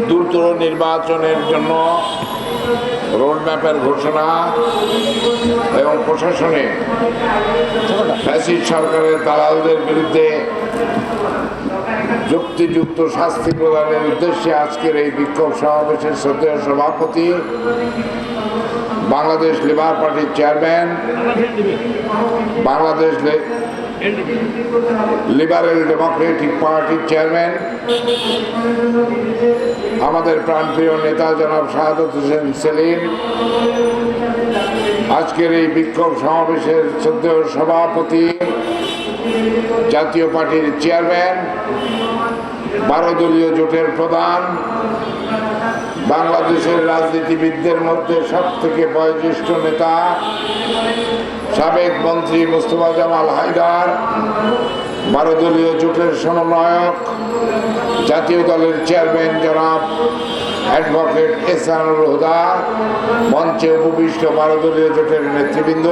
নির্বাচনের জন্য রোডম্যাপের ঘোষণা এবং প্রশাসনে ফ্যাসিড সরকারের দালালদের বিরুদ্ধে যুক্তিযুক্ত শাস্তি প্রদানের উদ্দেশ্যে আজকের এই বিক্ষোভ সমাবেশের শ্রদ্ধেয় সভাপতি বাংলাদেশ লেবার পার্টির চেয়ারম্যান, বাংলাদেশ লিবারেল ডেমোক্রেটিক পার্টির চেয়ারম্যান আমাদের প্রাণপ্রিয় নেতা জনাব শাহাদত হোসেন সেলিম, আজকের এই বিক্ষোভ সমাবেশের শ্রদ্ধেয় সভাপতি, জাতীয় পার্টির চেয়ারম্যান বারো দলীয় জোটের প্রধান, বাংলাদেশের রাজনীতিবিদদের মধ্যে সব থেকে বয়োজ্যেষ্ঠ নেতা সাবেক মন্ত্রী মুস্তফা জামাল হায়দার দলীয় জোটের সমন্বয়ক, জাতীয় দলের চেয়ারম্যান জনাব অ্যাডভোকেট এসানুল হুদা, মঞ্চে উপবিষ্ট দলীয় জোটের নেতৃবৃন্দ,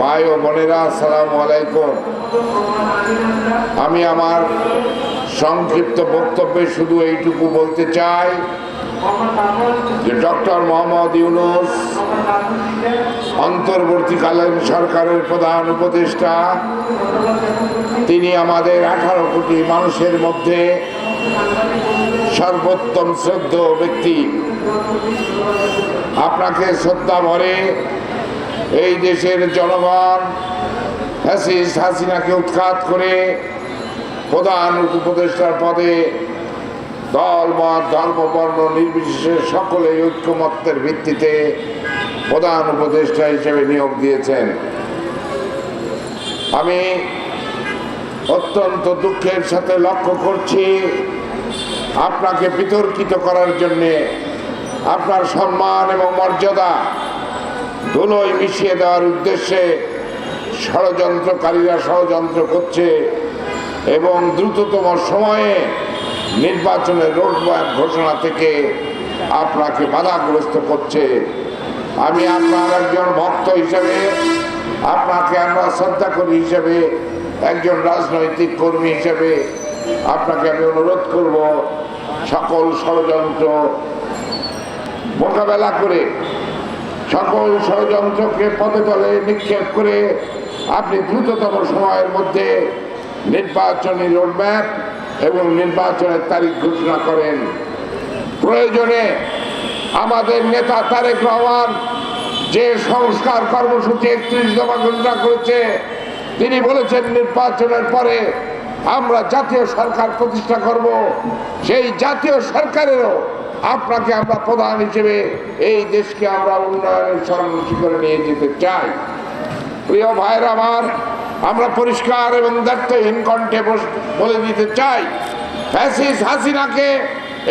ভাই ও বোনেরা, আসসালামু আলাইকুম। আমি আমার সংক্ষিপ্ত বক্তব্যে শুধু এইটুকু বলতে চাই যে ডক্টর মোহাম্মদ ইউনুস অন্তর্বর্তীকালীন সরকারের প্রধান উপদেষ্টা, তিনি আমাদের আঠারো কোটি মানুষের মধ্যে সর্বোত্তম শ্রদ্ধ ব্যক্তি। আপনাকে শ্রদ্ধা ভরে এই দেশের জনগণ ফ্যাসিস্ট হাসিনাকে উৎখাত করে প্রধান উপদেষ্টার পদে দল মত ধর্ম বর্ণ নির্বিশেষে সকলে ঐক্যমত্যের ভিত্তিতে প্রধান উপদেষ্টা হিসেবে নিয়োগ দিয়েছেন। আমি অত্যন্ত দুঃখের সাথে লক্ষ্য করছি, আপনাকে বিতর্কিত করার জন্যে আপনার সম্মান এবং মর্যাদা ধুলোয় মিশিয়ে দেওয়ার উদ্দেশ্যে ষড়যন্ত্রকারীরা ষড়যন্ত্র করছে এবং দ্রুততম সময়ে নির্বাচনের রোডম্যাপ ঘোষণা থেকে আপনাকে বাধাগ্রস্ত করছে। আমি আপনার একজন ভক্ত হিসেবে, আপনাকে আমরা শ্রদ্ধা করি হিসেবে, একজন রাজনৈতিক কর্মী হিসেবে আপনাকে আমি অনুরোধ করব সকল ষড়যন্ত্র মোকাবেলা করে, সকল ষড়যন্ত্রকে পদে তলে নিক্ষেপ করে আপনি দ্রুততম সময়ের মধ্যে নির্বাচনী রোডম্যাপ এবং নির্বাচনের তারিখ ঘোষণা করেন। প্রয়োজনে আমাদের নেতা তারেক রহমান যে সংস্কার কর্মসূচি একত্রিশ দফা ঘোষণা করেছে, তিনি বলেছেন নির্বাচনের পরে আমরা জাতীয় সরকার প্রতিষ্ঠা করব। সেই জাতীয় সরকারেরও আপনাকে আমরা প্রধান হিসেবে এই দেশকে আমরা উন্নয়নের সর্বশী করে নিয়ে যেতে চাই। প্রিয় ভাইয়ের আমার আমরা পরিষ্কার এবং দায়িত্বহীন কণ্ঠে বলে দিতে চাই। ফ্যাসিস হাসিনাকে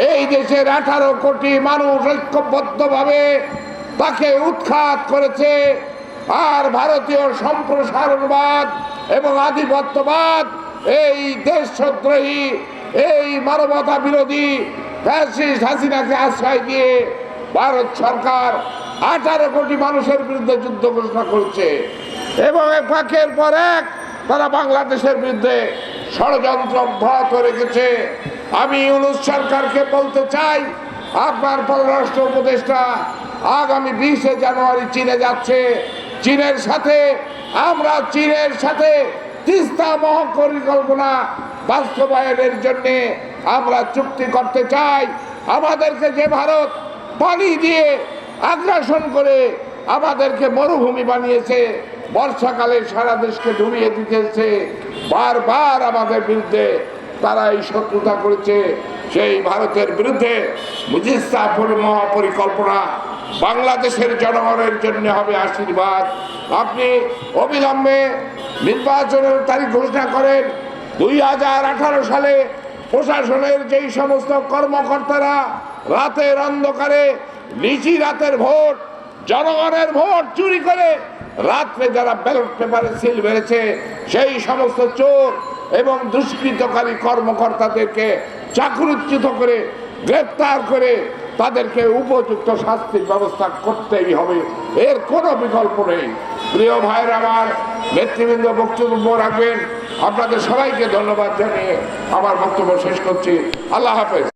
এই দেশের আঠারো কোটি মানুষ ঐক্যবদ্ধভাবে তাকে উৎখাত করেছে। আর ভারতীয় সম্প্রসারণবাদ এবং আধিপত্যবাদ, এই দেশদ্রোহী, এই মানবতা বিরোধী ফ্যাসিস্ট হাসিনাকে আশ্রয় দিয়ে ভারত সরকার আঠারো কোটি মানুষের বিরুদ্ধে যুদ্ধ ঘোষণা করেছে। এবং ফাঁকের পর এক তারা বাংলাদেশের বিরুদ্ধে ষড়যন্ত্র অব্যাহত রেখেছে। আমি ইউনুস সরকারকে বলতে চাই, আপনার পররাষ্ট্র উপদেষ্টা আগামী বিশে জানুয়ারি চীনে যাচ্ছে। চীনের সাথে, আমরা চীনের সাথে তিস্তা মহাপরিকল্পনা বাস্তবায়নের জন্যে আমরা চুক্তি করতে চাই। আমাদেরকে যে ভারত পানি দিয়ে আগ্রাসন করে আমাদেরকে মরুভূমি বানিয়েছে বর্ষাকালে সারা দেশকে ডুবিয়ে দিতেছে, বারবার আমাদের বিরুদ্ধে তারা এই শত্রুতা করেছে। সেই ভারতের বিরুদ্ধে মুজিস্তাফুর মহাপরিকল্পনা বাংলাদেশের জনগণের জন্য হবে আশীর্বাদ। আপনি অবিলম্বে নির্বাচনের তারিখ ঘোষণা করেন। দুই হাজার আঠারো সালে প্রশাসনের যেই সমস্ত কর্মকর্তারা রাতের অন্ধকারে, নিচি রাতের ভোট, জনগণের ভোট চুরি করে রাত্রে যারা ব্যালট পেপারে সিল মেরেছে, সেই সমস্ত চোর এবং দুষ্কৃতকারী কর্মকর্তাদেরকে চাকরুচ্যুত করে, গ্রেপ্তার করে তাদেরকে উপযুক্ত শাস্তির ব্যবস্থা করতেই হবে। এর কোনো বিকল্প নেই। প্রিয় ভাইয়ের আমার, নেতৃবৃন্দ বক্তব্য রাখবেন। আপনাদের সবাইকে ধন্যবাদ জানিয়ে আমার বক্তব্য শেষ করছি। আল্লাহ হাফেজ।